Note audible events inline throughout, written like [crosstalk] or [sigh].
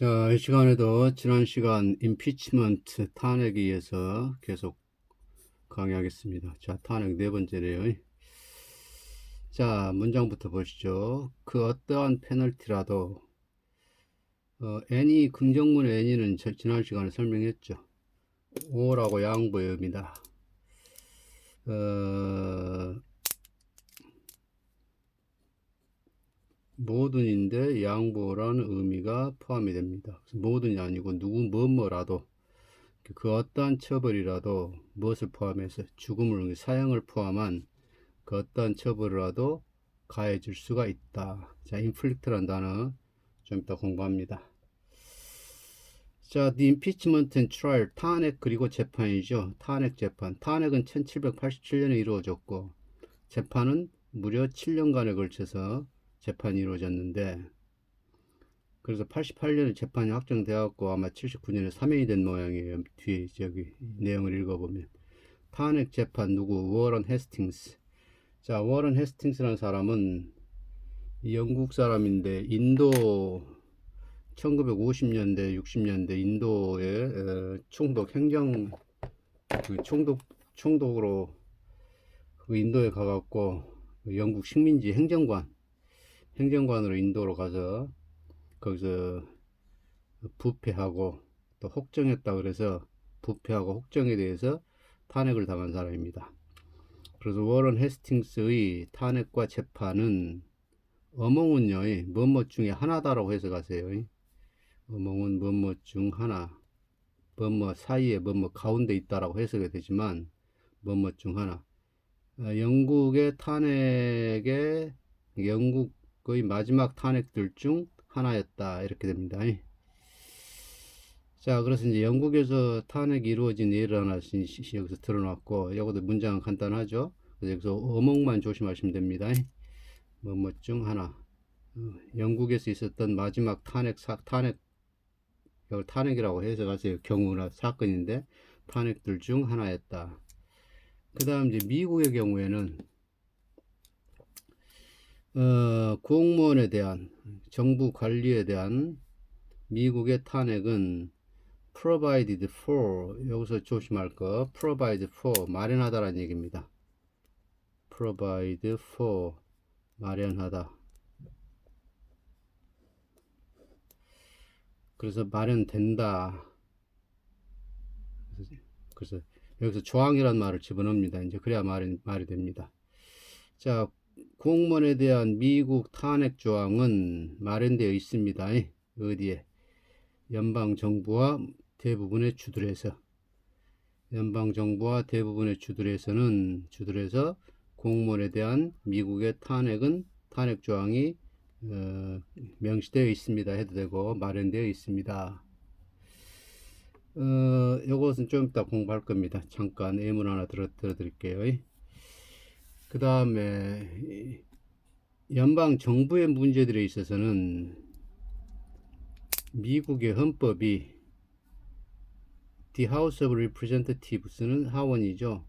자, 이 시간에도 지난 시간 임피치먼트 탄핵에 의해서 계속 강의하겠습니다. 자, 탄핵 네 번째네요. 자, 문장부터 보시죠. 그 어떠한 페널티라도 어, any any는 저- 지난 시간에 설명했죠. 오라고 양보의 의미다. 어, 모든인데 양보라는 의미가 포함이 됩니다. 모든이 아니고 누구 뭐뭐라도 그 어떠한 처벌이라도 무엇을 포함해서 죽음을 사형을 포함한 그 어떠한 처벌이라도 가해질 수가 있다. 자, 인플릭트란 단어 좀 이따 공부합니다. 자, the impeachment and trial 탄핵 그리고 재판이죠. 탄핵 재판. 탄핵은 1787년에 이루어졌고 재판은 무려 7년간에 걸쳐서 재판이 이루어졌는데 그래서 88년에 재판이 확정되었고 아마 79년에 사면이 된 모양이에요. 뒤에 저기 내용을 읽어보면. 탄핵 재판 누구? 워런 헤스팅스. 자 워런 헤스팅스라는 사람은 영국 사람인데 인도 1950년대 60년대 인도의 어, 총독 행정 그 총독 총독으로 그 인도에 가갖고 그 영국 식민지 행정관 행정관으로 인도로 가서 거기서 부패하고 또 혹정했다 그래서 부패하고 혹정에 대해서 탄핵을 당한 사람입니다. 그래서 워런 헤스팅스의 탄핵과 재판은 어몽은요, 뭐뭐 중에 하나다라고 해석하세요. 어몽은 뭐뭐 중 하나, 뭐뭐 사이에 뭐뭐 가운데 있다라고 해석이 되지만 뭐뭐 중 하나. 어, 영국의 탄핵에 영국 의 마지막 탄핵들 중 하나였다 이렇게 됩니다. 자, 그래서 이제 영국에서 탄핵이 이루어진 예를 하나 여기서 드러났고, 이것도 문장은 간단하죠. 그래서 어목만 조심하시면 됩니다. 뭐뭐 중 하나. 어, 영국에서 있었던 마지막 탄핵 사 탄핵 이걸 탄핵이라고 해석하세요. 경우나 사건인데 탄핵들 중 하나였다. 그 다음 이제 미국의 경우에는 어, 공무원에 대한 정부 관리에 대한 미국의 탄핵은 provided for 여기서 조심할 거 provide for 마련하다라는 얘기입니다. provide for 마련하다. 그래서 마련된다. 그래서 여기서 조항이란 말을 집어넣습니다. 이제 그래야 말이, 말이 됩니다. 자, 공무원에 대한 미국 탄핵 조항은 마련되어 있습니다. 어디에? 연방 정부와 대부분의 주들에서 연방 정부와 대부분의 주들에서는 주들에서 공무원에 대한 미국의 탄핵은 탄핵 조항이 어, 명시되어 있습니다. 해도 되고 마련되어 있습니다. 어, 이것은 좀 이따 공부할 겁니다. 잠깐 예문 하나 들어, 들어드릴게요. 그 다음에 연방 정부의 문제들에 있어서는 미국의 헌법이 The House of Representatives는 하원이죠.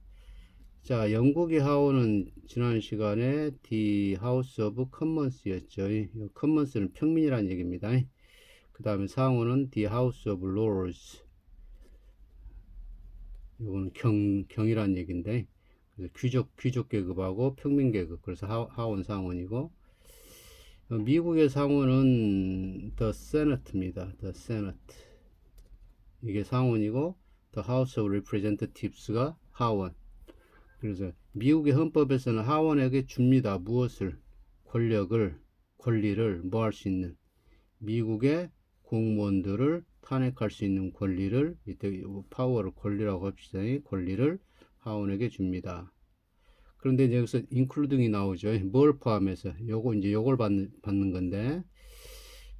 자, 영국의 하원은 지난 시간에 The House of Commons였죠. Commons는 평민이라는 얘기입니다. 그 다음에 상원은 The House of Lords. 이거는 경, 경이라는 얘기인데, 귀족, 귀족 계급하고 평민 계급. 그래서 하, 하원 상원이고, 어, 미국의 상원은 The Senate입니다. The Senate. 이게 상원이고, The House of Representatives가 하원. 그래서 미국의 헌법에서는 하원에게 줍니다. 무엇을? 권력을, 권리를 뭐 할 수 있는 미국의 공무원들을 탄핵할 수 있는 권리를 이때 파워를 권리라고 합시다. 권리를 하원에게 줍니다. 그런데 이제 여기서 인클루딩이 나오죠. 뭘 포함해서 요거 이제 요걸 받는, 받는 건데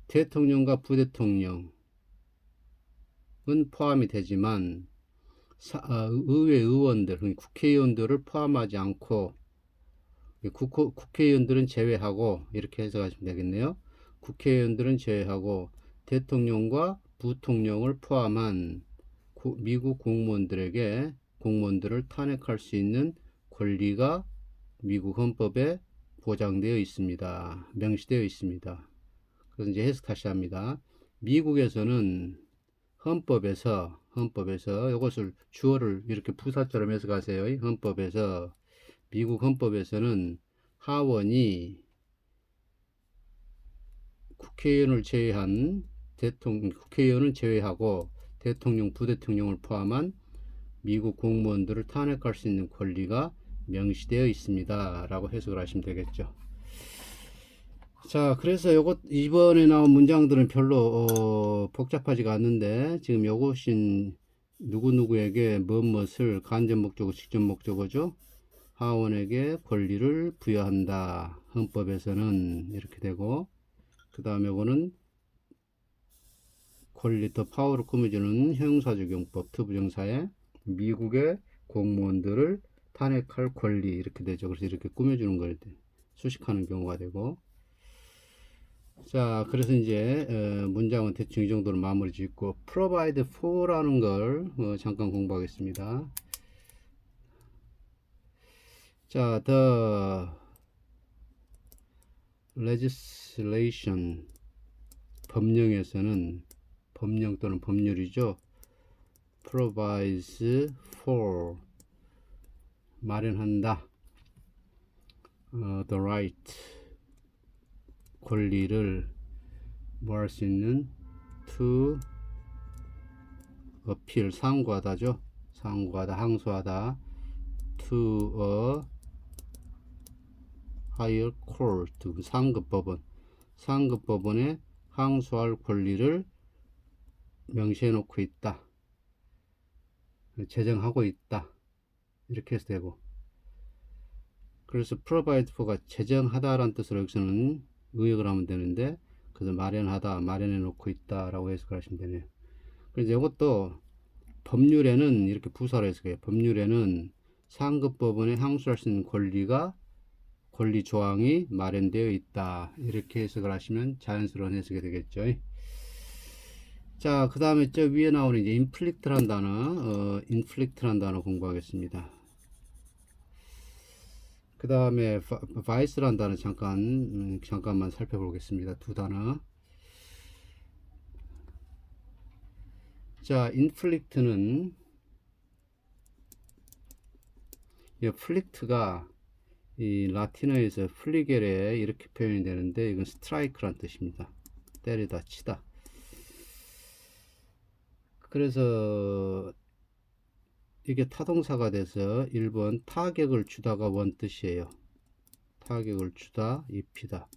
대통령과 부대통령은 포함이 되지만 사, 어, 의회 의원들, 국회의원들을 포함하지 않고 국회, 국회의원들은 제외하고 이렇게 해석하시면 되겠네요. 국회의원들은 제외하고 대통령과 부통령을 포함한 고, 미국 공무원들에게 공무원들을 탄핵할 수 있는 권리가 미국 헌법에 보장되어 있습니다. 명시되어 있습니다. 그래서 이제 해석 다시 합니다. 미국에서는 헌법에서 헌법에서 이것을 주어를 이렇게 부사처럼 해서 가세요. 헌법에서 미국 헌법에서는 하원이 국회의원을 제외한 대통령 국회의원은 제외하고 대통령 부대통령을 포함한 미국 공무원들을 탄핵할 수 있는 권리가 명시되어 있습니다 라고 해석을 하시면 되겠죠. 자, 그래서 요것 이번에 나온 문장들은 별로 어, 복잡하지가 않는데 지금 요것인 누구 누구에게 무엇을 간접 목적어, 직접 목적어죠. 하원에게 권리를 부여한다. 헌법에서는 이렇게 되고 그 다음에 요거는 권리 더 파워를 꾸며주는 형용사적 용법 투부정사에 미국의 공무원들을 탄핵할 권리 이렇게 되죠. 그래서 이렇게 꾸며주는 걸 수식하는 경우가 되고 자, 그래서 이제 어, 문장은 대충 이 정도로 마무리 짓고 provide for라는 걸 어, 잠깐 공부하겠습니다. 자, the legislation 법령에서는 법령 또는 법률이죠. provides for 마련한다. 어, the right 권리를 뭐 할 수 있는 to appeal 상고하다죠. 상고하다, 항소하다 to a higher court 상급 법원 상급 법원에 항소할 권리를 명시해 놓고 있다. 제정하고 있다. 이렇게 해서 되고. 그래서 provide for가 제정하다라는 뜻으로 여기서는 의역을 하면 되는데 그래서 마련하다 마련해 놓고 있다 라고 해석을 하시면 되네요. 그래서 이것도 법률에는 이렇게 부사로 해석해요. 법률에는 상급 법원에 항소할 수 있는 권리가 권리 조항이 마련되어 있다. 이렇게 해석을 하시면 자연스러운 해석이 되겠죠. 자 그 다음에 저 위에 나오는 이제 인플릭트란 단어 어, 인플릭트란 단어 공부하겠습니다 그 다음에 바이스란 단어 잠깐 음, 잠깐만 살펴보겠습니다. 두 단어. 자, 인플릭트는 이 플릭트가 이 라틴어에서 플리겔에 이렇게 표현이 되는데 이건 스트라이크란 뜻입니다. 때리다, 치다. 그래서 이게 타동사가 돼서 1번 타격을 주다가 원 뜻이에요. 타격을 주다, 입히다.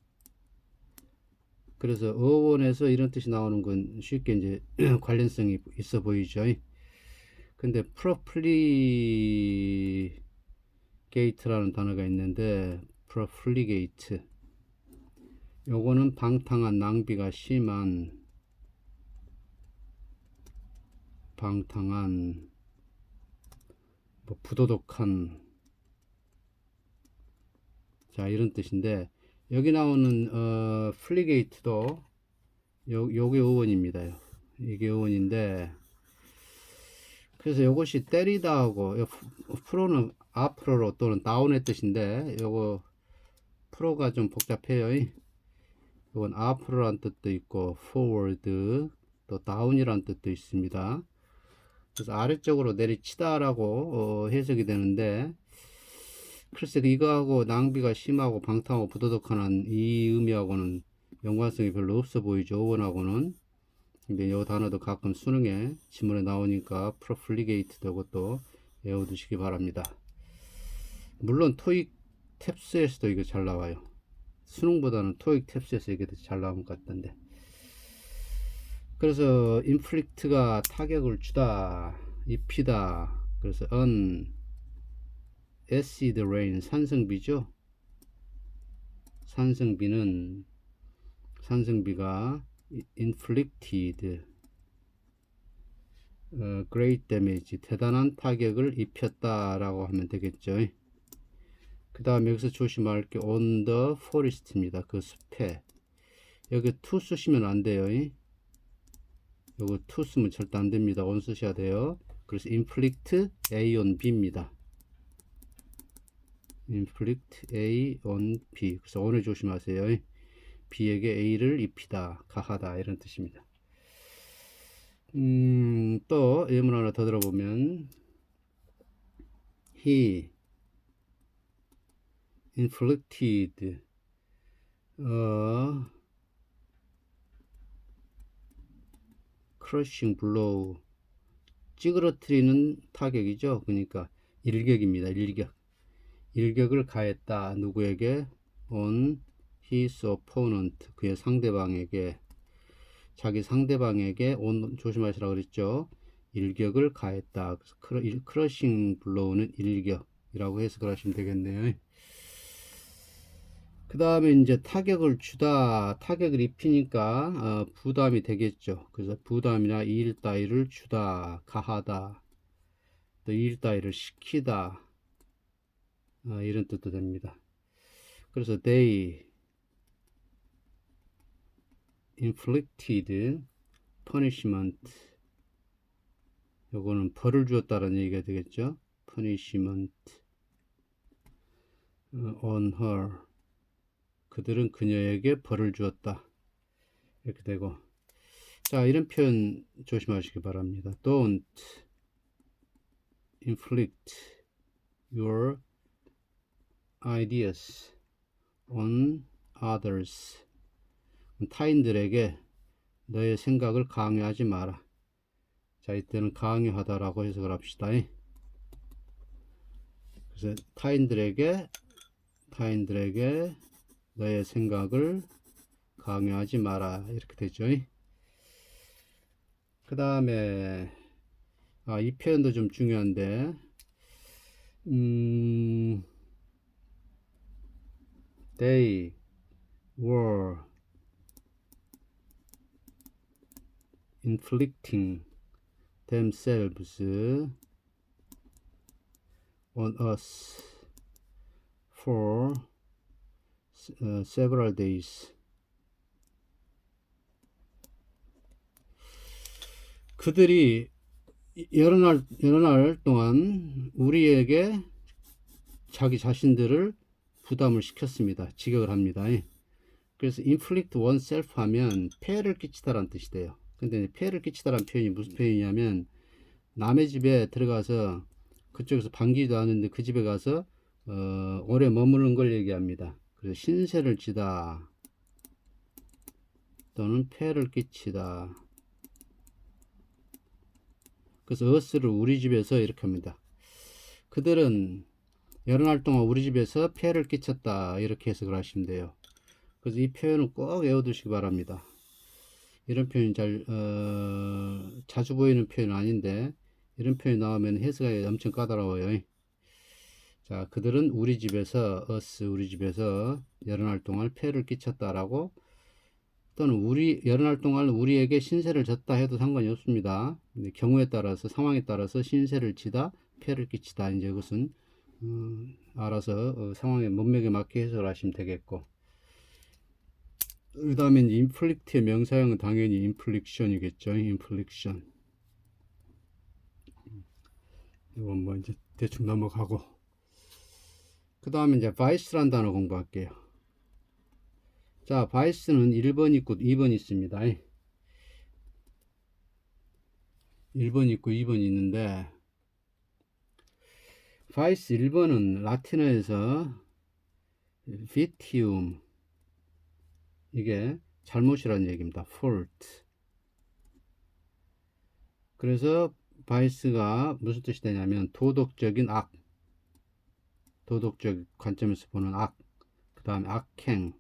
그래서 어원에서 이런 뜻이 나오는 건 쉽게 이제 [clears throat] 관련성이 있어 보이죠. 근데 프로플리게이트라는 단어가 있는데 프로플리게이트 요거는 방탕한 낭비가 심한 방탕한 뭐 부도덕한 자 이런 뜻인데 여기 나오는 어, 플리게이트도 요, 요게 어원입니다. 이게 어원인데 그래서 이것이 때리다 하고 프로는 앞으로 또는 다운의 뜻인데 요거 프로가 좀 복잡해요. 이건 앞으로란 뜻도 있고 forward 또 다운이란 뜻도 있습니다 그래서 아래쪽으로 내리치다라고 어, 해석이 되는데 글쎄 이거하고 낭비가 심하고 방탕하고 부도덕한 이 의미하고는 연관성이 별로 없어 보이죠. 어원하고는 근데 이 단어도 가끔 수능에 지문에 나오니까 프로플리게이트 되고 외워두시기 바랍니다. 물론 토익 탭스에서도 이거 잘 나와요. 수능보다는 토익 탭스에서 이게 더 잘 나온 것 같던데. 그래서 인플릭트가 타격을 주다, 입히다. 그래서 un acid rain 산성비죠. 산성비는 산성비가 inflicted 어, great damage 대단한 타격을 입혔다라고 하면 되겠죠. 그 다음 여기서 조심할 게 on the forest입니다. 그 숲에 여기 to 쓰시면 안 돼요. 요거 to 쓰면 절대 안 됩니다. on 쓰셔야 돼요. 그래서 inflict A on B입니다. inflict A on B. 그래서 on을 조심하세요. B에게 A를 입히다, 가하다 이런 뜻입니다. 음, 또 예문 하나 더 들어보면 he inflicted crushing blow 찌그러뜨리는 타격이죠. 그러니까 일격입니다. 일격. 일격을 가했다. 누구에게? on his opponent. 그의 상대방에게. 자기 상대방에게 on 조심하시라 그랬죠. 일격을 가했다. 그래서 크러싱 블로우는 일격이라고 해석을 하시면 되겠네요. 그 다음에 이제 타격을 주다, 타격을 입히니까 어, 부담이 되겠죠. 그래서 부담이나 일 따위를 주다, 가하다, 또일 따위를 시키다 어, 이런 뜻도 됩니다. 그래서 they inflicted punishment 요거는 벌을 주었다는 얘기가 되겠죠. punishment 어, on her 그들은 그녀에게 벌을 주었다. 이렇게 되고 자 이런 표현 조심하시기 바랍니다. Don't inflict your ideas on others. 타인들에게 너의 생각을 강요하지 마라. 자, 이때는 강요하다라고 해석을 합시다. 그래서 타인들에게 타인들에게 너의 생각을 강요하지 마라. 이렇게 되죠. 그 다음에 아, 이 표현도 좀 중요한데 음, they were inflicting themselves on us for uh, several days. 그들이 여러 날, 여러 날 동안 우리에게 자기 자신들을 부담을 시켰습니다. 직역을 합니다. 그래서 inflict oneself 하면 폐해를 끼치다라는 뜻이 돼요. 근데 폐해를 끼치다라는 표현이 무슨 표현이냐면 남의 집에 들어가서 그쪽에서 반기도 하는데 그 집에 가서 어, 오래 머무는 걸 얘기합니다. 그래서 신세를 지다 또는 폐해를 끼치다. 그래서 어스를 우리 집에서 이렇게 합니다. 그들은 여러 날 동안 우리 집에서 폐해를 끼쳤다 이렇게 해석을 하시면 돼요. 그래서 이 표현은 꼭 외워두시기 바랍니다. 이런 표현이 잘 어, 자주 보이는 표현은 아닌데 이런 표현이 나오면 해석이 엄청 까다로워요. 자, 그들은 우리 집에서 어스 우리 집에서 여러 날 동안 폐해를 끼쳤다라고 또는 우리 여러 날 동안 우리에게 신세를 졌다 해도 상관이 없습니다. 경우에 따라서 상황에 따라서 신세를 지다 폐해를 끼치다. 이제 그것은 어, 알아서 어, 상황에 몸매에 맞게 해석을 하시면 되겠고. 그 다음에 인플릭트의 명사형은 당연히 인플릭션이겠죠. 인플릭션 이건 뭐 이제 대충 넘어가고 그 다음에 이제 바이스란 단어 공부할게요 자 바이스는 1번 있고 2번 있습니다 1번 있고 2번 있는데 바이스 1번은 라틴어에서 비티움 이게 잘못이라는 얘기입니다. fault. 그래서 바이스가 무슨 뜻이 되냐면 도덕적인 악, 도덕적 관점에서 보는 악, 그 다음에 악행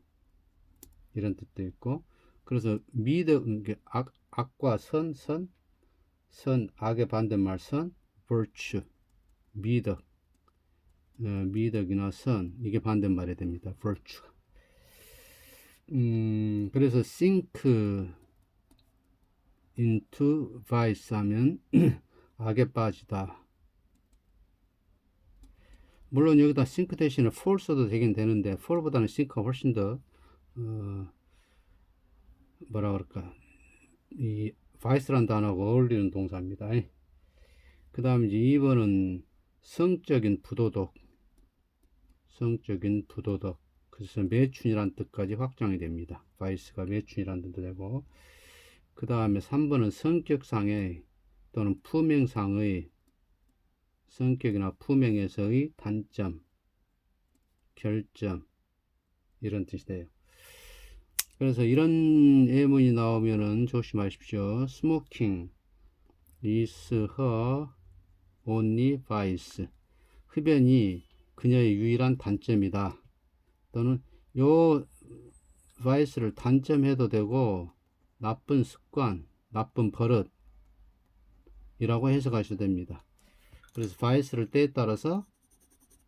이런 뜻도 있고 그래서 미덕 악, 악과 선, 선, 선 악의 반대말 선, virtue 미덕 어, 미덕이나 선 이게 반대말이 됩니다. virtue 음, 그래서 sink into vice 하면 [clears throat] 악에 빠지다. 물론 여기다 sink 대신에 fall 써도 되긴 되는데 fall보다는 sink가 훨씬 더 어, 뭐라 그럴까. 이 vice란 단어하고 어울리는 동사입니다. 그 다음 이제 2번은 성적인 부도덕. 성적인 부도덕. 그래서 매춘이란 뜻까지 확장이 됩니다. 바이스가 매춘이란 뜻도 되고. 그 다음에 3번은 성격상의 또는 품행상의 성격이나 품행에서의 단점, 결점 이런 뜻이 돼요. 그래서 이런 예문이 나오면은 조심하십시오. smoking is her only vice. 흡연이 그녀의 유일한 단점이다. 또는 요 vice를 단점해도 되고 나쁜 습관, 나쁜 버릇이라고 해석하셔도 됩니다. 그래서 vice를 때에 따라서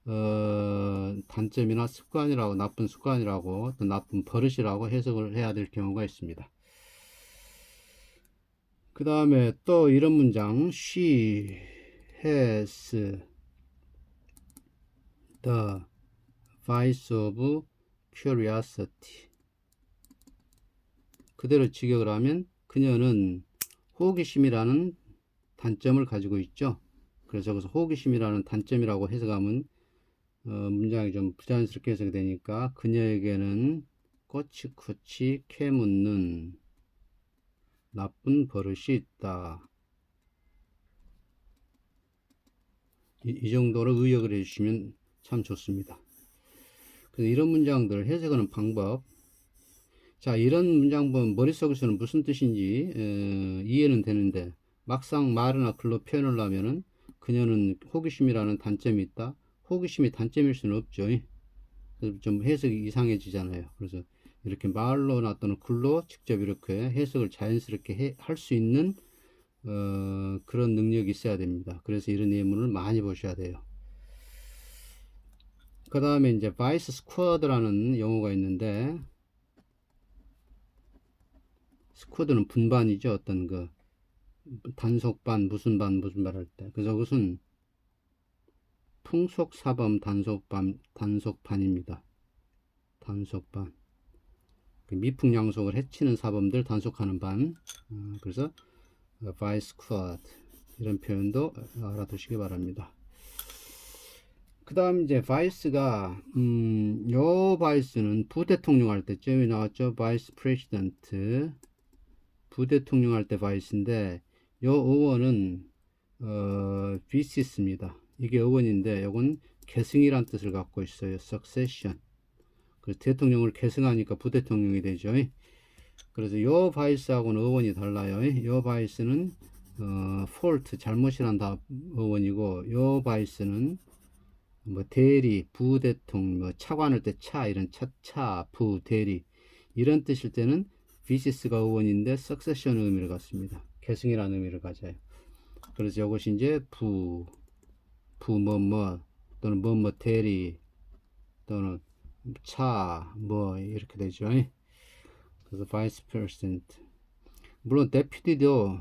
어, 단점이나 습관이라고 나쁜 습관이라고 또 나쁜 버릇이라고 해석을 해야 될 경우가 있습니다. 그 다음에 또 이런 문장 she has the vice of curiosity 그대로 직역을 하면 그녀는 호기심이라는 단점을 가지고 있죠. 그래서 여기서 호기심이라는 단점이라고 해석하면 어, 문장이 좀 부자연스럽게 해석이 되니까 그녀에게는 꼬치꼬치 캐묻는 나쁜 버릇이 있다. 이, 이 정도로 의역을 해주시면 참 좋습니다. 그래서 이런 문장들을 해석하는 방법. 자, 이런 문장 보면 머릿속에서는 무슨 뜻인지 에, 이해는 되는데 막상 말이나 글로 표현을 하면은 그녀는 호기심이라는 단점이 있다. 호기심이 단점일 수는 없죠. 그래서 좀 해석이 이상해지잖아요. 그래서 이렇게 말로 나 또는 글로 직접 이렇게 해석을 자연스럽게 할 수 있는 어, 그런 능력이 있어야 됩니다. 그래서 이런 예문을 많이 보셔야 돼요. 그 다음에 이제 바이스 스쿼드라는 용어가 있는데 스쿼드는 분반이죠. 어떤 그 단속반 무슨 반 무슨 반 할 때. 그래서 그것은 풍속사범 단속반 단속반입니다. 단속반. 그 미풍양속을 해치는 사범들 단속하는 반. 어, 그래서 바이스 스쿼드 이런 표현도 알아두시기 바랍니다. 그 다음 이제 바이스가 음, 요 바이스는 부대통령 할 때쯤 여기 나왔죠 바이스 프레시던트 부대통령 할 때 바이스인데 요 어원은 어, 비시스입니다. 이게 어원인데 요건 계승이란 뜻을 갖고 있어요. succession. 그래서 대통령을 계승하니까 부대통령이 되죠. 그래서 요 바이스하고는 어원이 달라요. 요 바이스는 어, fault 잘못이란 다 어원이고 요 바이스는 뭐 대리, 부대통, 뭐 차관할 때 차 이런 차차, 부, 대리 이런 뜻일 때는 비시스가 의원인데 석세션 의미를 갖습니다. 계승이라는 의미를 가져요. 그래서 이것이 이제 부, 부뭐뭐 또는 뭐뭐 대리 또는 차 뭐 이렇게 되죠. 그래서 vice president 물론 deputy도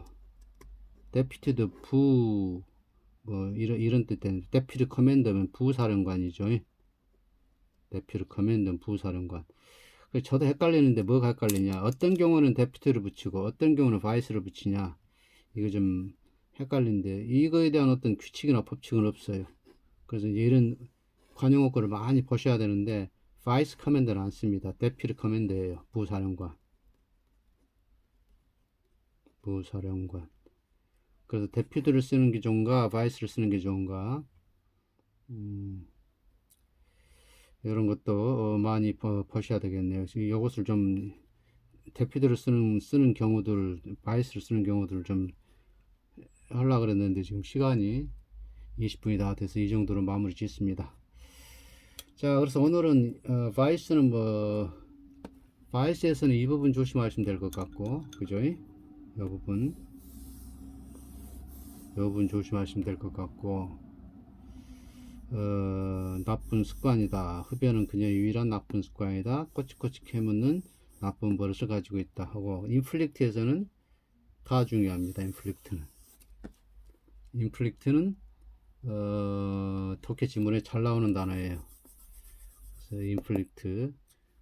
deputy도 부 뭐 이런 이런 뜻된 데피드 커맨더면 부사령관이죠. 데피드 커맨더는 부사령관. 저도 헷갈리는데 뭐가 헷갈리냐? 어떤 경우는 데피트를 붙이고 어떤 경우는 바이스를 붙이냐? 이거 좀 헷갈린데 이거에 대한 어떤 규칙이나 법칙은 없어요. 그래서 이런 관용어구를 많이 보셔야 되는데 바이스 커맨더는 안 씁니다. 데피드 커맨더예요. 부사령관. 부사령관. 그래서 데피드를 쓰는 게 좋은가, 바이스를 쓰는 게 좋은가, 음, 이런 것도 어, 많이 보, 보셔야 되겠네요. 이것을 좀 데피드를 쓰는 쓰는 경우들, 바이스를 쓰는 경우들을 좀 하려 그랬는데 지금 시간이 20분이 다 돼서 이 정도로 마무리 짓습니다. 자, 그래서 오늘은 어, 바이스는 뭐 바이스에서는 이 부분 조심하시면 될 것 같고, 그죠? 이 부분. 여분 조심하시면 될 것 같고 어, 나쁜 습관이다. 흡연은 그녀의 유일한 나쁜 습관이다. 꼬치꼬치 캐묻는 나쁜 버릇을 가지고 있다 하고 인플릭트에서는 다 중요합니다. 인플릭트는 인플릭트는 어, 독해 지문에 잘 나오는 단어예요. 그래서 인플릭트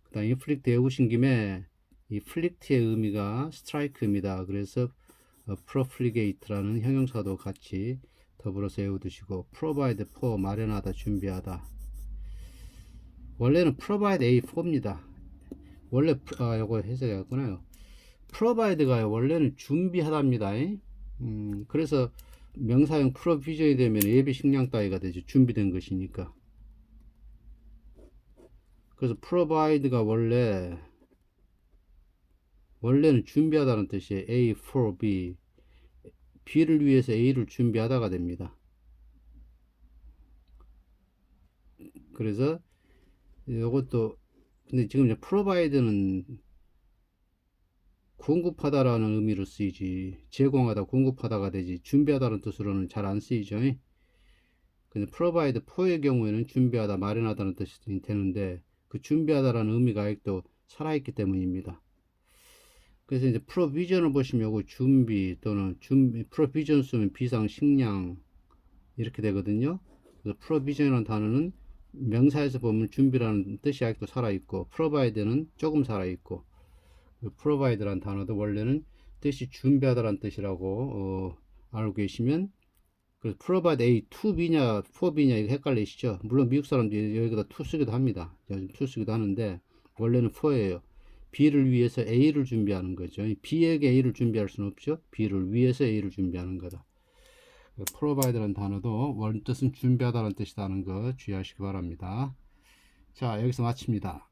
그다음 인플릭트 외우신 김에 이 플릭트의 의미가 스트라이크입니다. 그래서 어, profligate라는 형용사도 같이 더불어서 외워두시고 provide for 마련하다 준비하다 원래는 provide a for입니다 원래 아 요거 해석했구나요 provide가 원래는 준비하답니다. 음, 그래서 명사형 provision이 되면 예비 식량 따위가 되죠. 준비된 것이니까. 그래서 provide가 원래 원래는 준비하다는 뜻이에요. A for B. B를 위해서 A를 준비하다가 됩니다. 그래서 이것도 근데 지금 이제 provide는 공급하다라는 의미로 쓰이지 제공하다 공급하다가 되지 준비하다는 뜻으로는 잘 안 쓰이죠. 근데 provide for의 경우에는 준비하다 마련하다는 뜻이 되는데 그 준비하다라는 의미가 아직도 살아있기 때문입니다. 그래서 이제 provision을 보시면 요거 준비 또는 준비 provision 쓰면 비상 식량 이렇게 되거든요. 그래서 provision이라는 단어는 명사에서 보면 준비라는 뜻이 아직도 살아있고 provide는 조금 살아있고 그 provide라는 단어도 원래는 뜻이 준비하다라는 뜻이라고 어, 알고 계시면 그래서 provide A to B냐 for B냐 이거 헷갈리시죠? 물론 미국 사람들이 여기다 to 쓰기도 합니다. 요즘 to 쓰기도 하는데 원래는 for예요. B를 위해서 A를 준비하는 거죠. B에게 A를 준비할 수는 없죠. B를 위해서 A를 준비하는 거다. provide라는 단어도 원뜻은 준비하다는 뜻이라는 거 주의하시기 바랍니다. 자, 여기서 마칩니다.